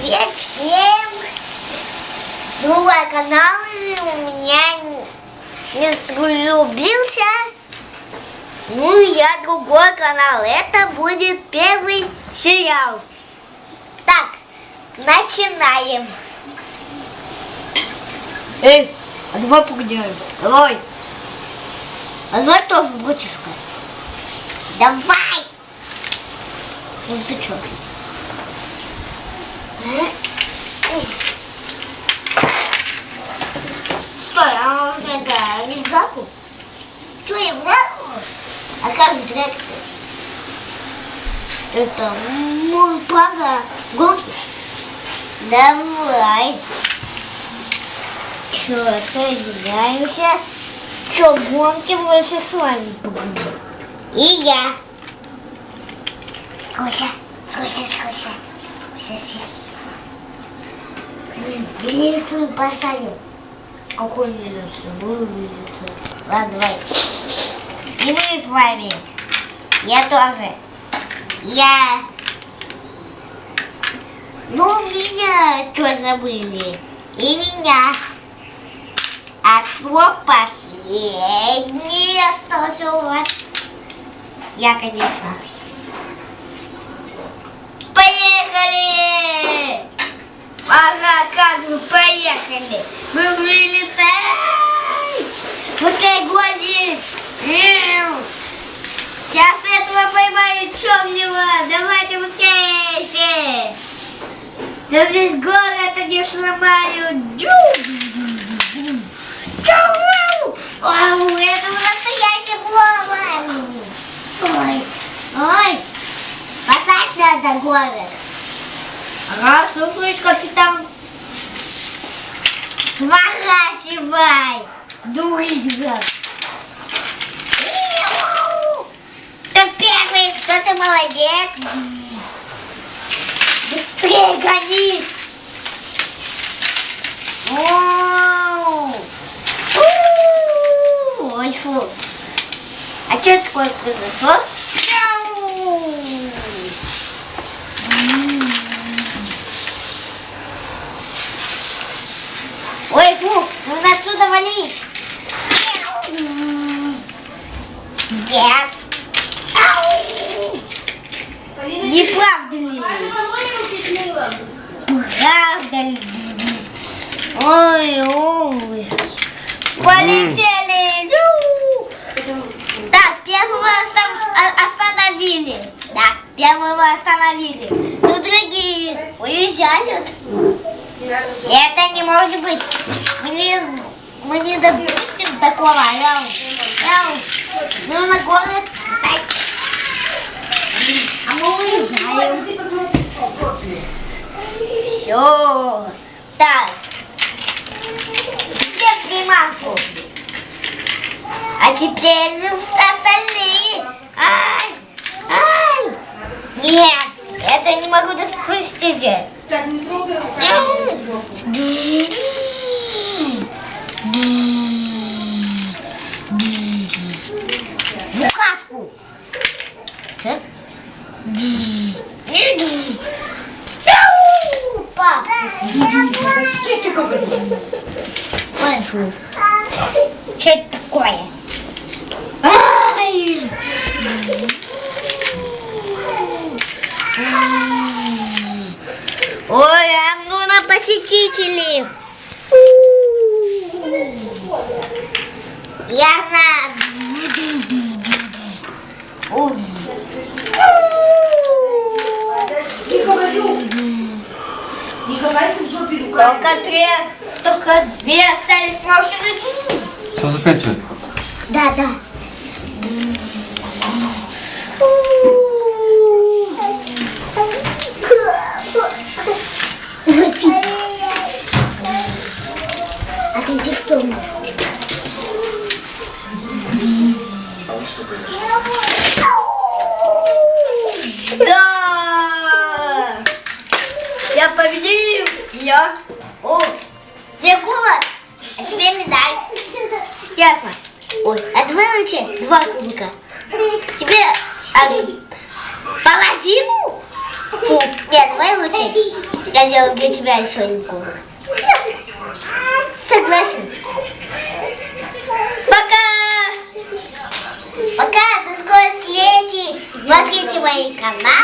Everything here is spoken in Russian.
Привет всем! Новый канал у меня не слюбился. Ну, я другой канал. Это будет первый сериал. Так, начинаем. Эй, а давай погоняем. Давай. А давай тоже бутишка. Давай! Ну ты чё? Стой, а он это не в гаку? Гаку? А как гаку? Это, ну, правда, гонки? Давай. Че, соединяемся. Чё, гонки больше с вами погоним? И я. Скойся, скойся, скойся. Сейчас я. Милицию посадим. Какой милицию? Был милицию. Ладно, давай. И мы с вами. Я тоже. Я. Ну, меня что забыли? И меня. А кто последний остался у вас? Я, конечно. Поехали! Ага, как вы поехали? Мы в милиции! Пускай гонит! Сейчас этого поймают черного! Давайте быстрее! Сейчас весь город они сломают! Ау, это настоящий плова! Ой, ой! Спасать надо город! Ага, слушаешь, капитан. Сворачивай! Дурига! Кто первый? Кто ты молодец? Быстрее гони! Ой, фу! А что такое произошло? Ой, фу, нужно отсюда валить. Yes. Ау! Не правда ли? Правда ли? Ой, ой. Полетели. Так, первого остановили. Да, первого остановили. Но другие уезжают. Это не может быть. Мы не, мы не допустим такого. Яу. Яу. Нужно город спасать. А мы уезжаем. Все. Так. Где приманку? А теперь остальные. Ай! Ай! Нет, это не могу спустить. Так, не трогай его. Букашку. Пап, Подожди, ты говоришь. Фу. Что это такое? Ай! Ой, а ну на посетителей. Ясно. Не говорю. Не говори в жопе руками. Только три, только две остались машины. Что за пять человек? Да, да. Отойди в сторону. Да! Я победил! Я. О, голод, а тебе медаль. Ясно. Ой, от вылучи два кубика. Тебе а, половину? Фу, нет, вылучи Я сделаю для тебя еще один кубок. Согласен. Пока! Пока, до скорой встречи. Смотрите мои каналы